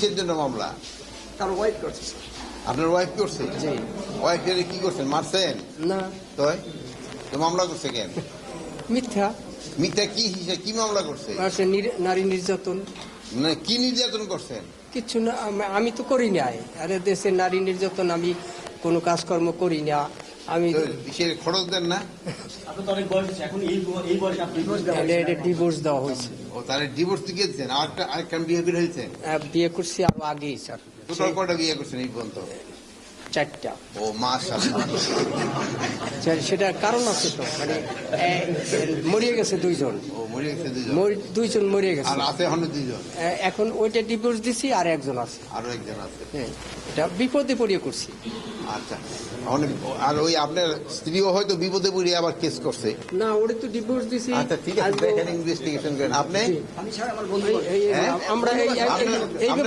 কিসের জন্য মামলা? তার ওয়াইফ করছে। আপনার ওয়াইফ করছে? ওয়াইফের কি করছেন? মারছেন? না। তো তো মামলা করছে কেন? মিথ্যা। মিথ্যা কি হিসেবে? কি মামলা করছে? নারী নির্যাতন। মানে কি নির্যাতন করছেন? কিচ্ছু না আমি তো করি নাই। আরে দেশে নারী নির্যাতন আমি কোনো কাজকর্ম করি না। আমি সে খরচ দেন না। তো ডিভোর্স দেওয়া হয়েছে ও তাহলে ডিভোর্স দিয়ে দিয়েছেন আরেকটা আরেকটা বিয়ে করে হয়েছেন বিয়ে করছি আরও আগেই স্যার। টোটাল কটা বিয়ে করছেন এই পর্যন্ত? চারটা। ও মাশাআল্লাহ। সে- কারণ আছে তো মানে মরিয়ে গেছে দুইজন। ও মরে গেছে দুজন মরি- দুইজন মরিয়ে গেছে। আছে এখনও ওইটা ডিভোর্স দিছি আর একজন আছে। আরও একজন আছে। হ্যাঁ, এটা বিপদে পড়িয়ে করছি। আচ্ছা অনেক আর ওই আপনার স্ত্রীও হয়তো বিপদে পড়িয়ে আবার কেস করছে। না ওরে তো ডিভোর্স দিছি। আচ্ছা ঠিক আছে ইনভেস্টিগেশন করেন। আপনি? এই- এই- হ্যাঁ? আমরা এই-